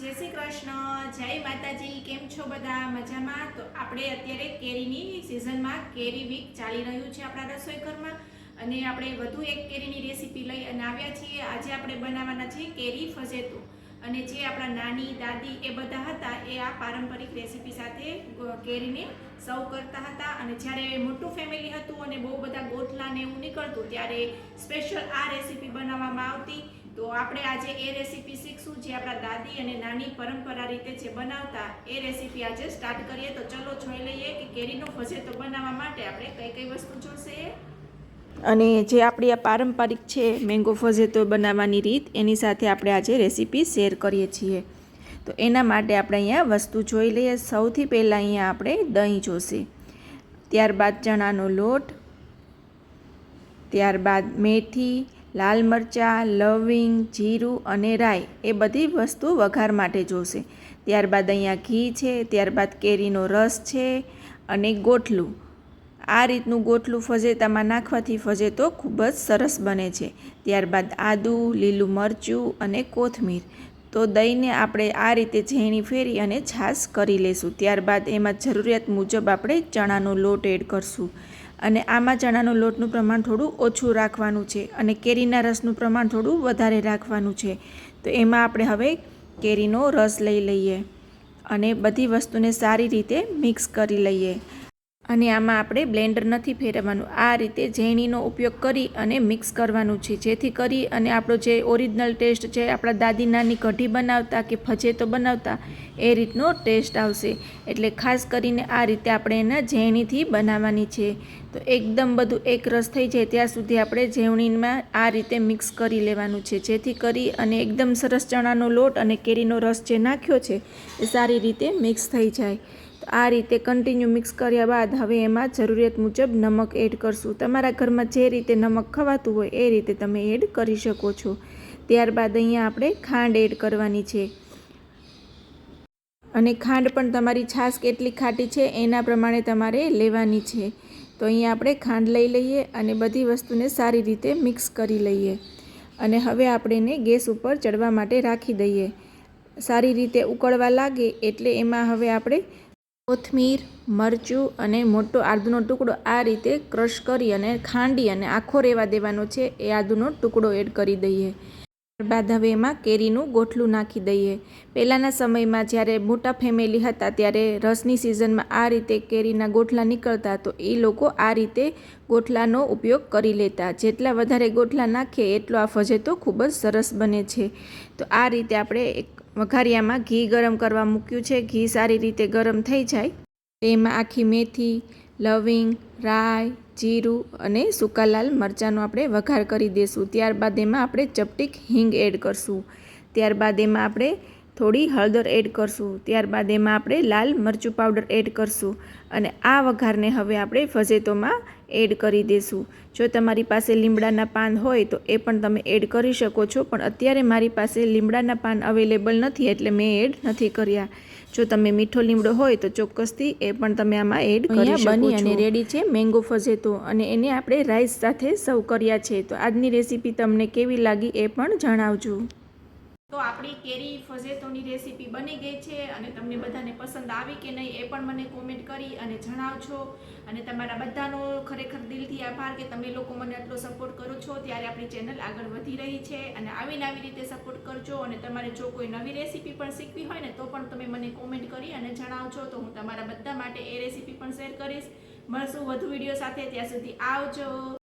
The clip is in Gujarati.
જય શ્રી કૃષ્ણ, જય માતાજી, કેમ છો બધા? મજામાં? તો આપણે અત્યારે કેરીની સિઝનમાં કેરી વીક ચાલી રહ્યું છે આપણા રસોઈ ઘરમાં અને આપણે વધુ એક કેરીની રેસીપી લઈ અને આવ્યા છીએ. આજે આપણે બનાવવાના છે કેરી ફજેતું. અને જે આપણા નાની, દાદી એ બધા હતા, એ આ પારંપરિક રેસીપી સાથે કેરીને સર્વ કરતા હતા. અને જ્યારે મોટું ફેમિલી હતું અને બહુ બધા ગોથલાને એવું નીકળતું, ત્યારે સ્પેશિયલ આ રેસીપી બનાવવામાં આવતી. તો આપણે આજે એ રેસીપી શીખશું જે આપણા દાદી અને નાની પરંપરા રીતે જે બનાવતા, એ રેસીપી આજે સ્ટાર્ટ કરીએ. તો ચલો જોઈ લઈએ કે કેરીનો ફજેતો બનાવવા માટે આપણે કઈ કઈ વસ્તુ જોશે? અને જે આપણી આ પારંપરિક છે મેંગો ફજેતો બનાવવાની રીત, એની સાથે આપણે આજે રેસીપી શેર કરીએ છીએ. તો એના માટે આપણે અહીંયા વસ્તુ જોઈ લઈએ. સૌથી પહેલાં અહીંયા આપણે દહીં જોશે. ત્યારબાદ ચણાનો લોટ, ત્યારબાદ મેથી લાલ મરચાં, લવિંગ, જીરું અને રાઈ એ બધી વસ્તુ વઘાર માટે જોશે. ત્યારબાદ અહીંયા ઘી છે, ત્યારબાદ કેરીનો રસ છે અને ગોઠલું. આ રીતનું ગોટલું ફજેતામાં નાખવાથી ફજેતો ખૂબ જ સરસ બને છે. ત્યારબાદ આદું, લીલું મરચું અને કોથમીર. તો દહીંને આપણે આ રીતે ઝેણી ફેરી અને છાશ કરી લેશું. ત્યારબાદ એમાં જરૂરિયાત મુજબ આપણે ચણાનો લોટ એડ કરશું. અને આમાં ચણાનો લોટનું પ્રમાણ થોડું ઓછું રાખવાનું છે અને કેરીના રસનું પ્રમાણ થોડું વધારે રાખવાનું છે. તો એમાં આપણે હવે કેરીનો રસ લઈ લઈએ અને બધી વસ્તુને સારી રીતે મિક્સ કરી લઈએ. અને આમાં આપણે બ્લેન્ડર નથી ફેરવવાનું. આ રીતે ઝેણીનો ઉપયોગ કરી અને મિક્સ કરવાનું છે. જેથી કરી અને આપણો જે ઓરિજિનલ ટેસ્ટ છે, આપણા દાદી નાની કઢી બનાવતા કે ફજેતો બનાવતા, એ રીતનો ટેસ્ટ આવશે. એટલે ખાસ કરીને આ રીતે આપણે એના ઝેણીથી બનાવવાની છે. તો એકદમ બધું એક રસ થઈ જાય ત્યાં સુધી આપણે ઝેવણીમાં આ રીતે મિક્સ કરી લેવાનું છે. જેથી કરી અને એકદમ સરસ ચણાનો લોટ અને કેરીનો રસ જે નાખ્યો છે, એ સારી રીતે મિક્સ થઈ જાય. આ રીતે કન્ટિન્યુ મિક્સ કર્યા બાદ હવે એમાં જરૂરિયાત મુજબ નમક એડ કરશું. તમારા ઘરમાં જે રીતે નમક ખવાતું હોય એ રીતે તમે એડ કરી શકો છો. ત્યારબાદ અહીંયા આપણે ખાંડ એડ કરવાની છે. અને ખાંડ પણ તમારી છાશ કેટલી ખાટી છે એના પ્રમાણે તમારે લેવાની છે. તો અહીંયા આપણે ખાંડ લઈ લઈએ અને બધી વસ્તુને સારી રીતે મિક્સ કરી લઈએ. અને હવે આપણે એને ગેસ ઉપર ચડવા માટે રાખી દઈએ. સારી રીતે ઉકળવા લાગે એટલે એમાં હવે આપણે કોથમીર, મરચું અને મોટો આદુનો ટુકડો આ રીતે ક્રશ કરી અને ખાંડી અને આખો રહેવા દેવાનો છે. એ આદુનો ટુકડો એડ કરી દઈએ. ત્યારબાદ હવે એમાં કેરીનું ગોઠલું નાખી દઈએ. પહેલાંના સમયમાં જ્યારે મોટા ફેમિલી હતા ત્યારે રસની સિઝનમાં આ રીતે કેરીના ગોઠલા નીકળતા તો એ લોકો આ રીતે ગોઠલાનો ઉપયોગ કરી લેતા. જેટલા વધારે ગોઠલા નાખીએ એટલો આ ફજેતો ખૂબ જ સરસ બને છે. તો આ રીતે આપણે એક વઘારિયામાં ઘી ગરમ કરવા મૂક્યું છે. ઘી સારી રીતે ગરમ થઈ જાય. તેમાં આખી મેથી, લવિંગ, રાઈ, જીરું અને સૂકા લાલ મરચાંનો આપણે વઘાર કરી દઈશું ત્યારબાદ એમાં આપણે ચપટીક હિંગ એડ કરશું. ત્યારબાદ એમાં આપણે થોડી હળદર એડ કરશું. ત્યારબાદ એમાં આપણે લાલ મરચું પાવડર એડ કરશું. અને આ વઘારને હવે આપણે ફજેતોમાં એડ કરી દેશું. જો તમારી પાસે લીમડાના પાન હોય તો એ પણ તમે એડ કરી શકો છો પણ અત્યારે મારી પાસે લીમડાના પાન અવેલેબલ નથી એટલે મેં એડ નથી કર્યા. જો તમે મીઠો લીમડો હોય તો ચોક્કસથી એ પણ તમે આમાં એડ કરી શકો બની અને રેડી છે મેંગો ફજેતો અને એને આપણે રાઈસ સાથે સર્વ કર્યા છે. તો આજની રેસીપી તમને કેવી લાગી એ પણ જણાવજો. તો આપણી કેરી ફજેતોની રેસીપી બની ગઈ છે અને તમને બધાને પસંદ આવી કે નહીં એ પણ મને કોમેન્ટ કરી અને જણાવજો. અને તમારા બધાનો ખરેખર દિલથી આભાર કે તમે લોકો મને આટલો સપોર્ટ કરો છો. ત્યારે આપણી ચેનલ આગળ વધી રહી છે અને આવીને આવી રીતે સપોર્ટ કરજો અને તમારે જો કોઈ નવી રેસીપી પણ શીખવી હોય ને તો પણ તમે મને કોમેન્ટ કરી અને જણાવજો. તો હું તમારા બધા માટે એ રેસીપી પણ શેર કરીશ. મળશું વધુ વીડિયો સાથે. ત્યાં સુધી આવજો.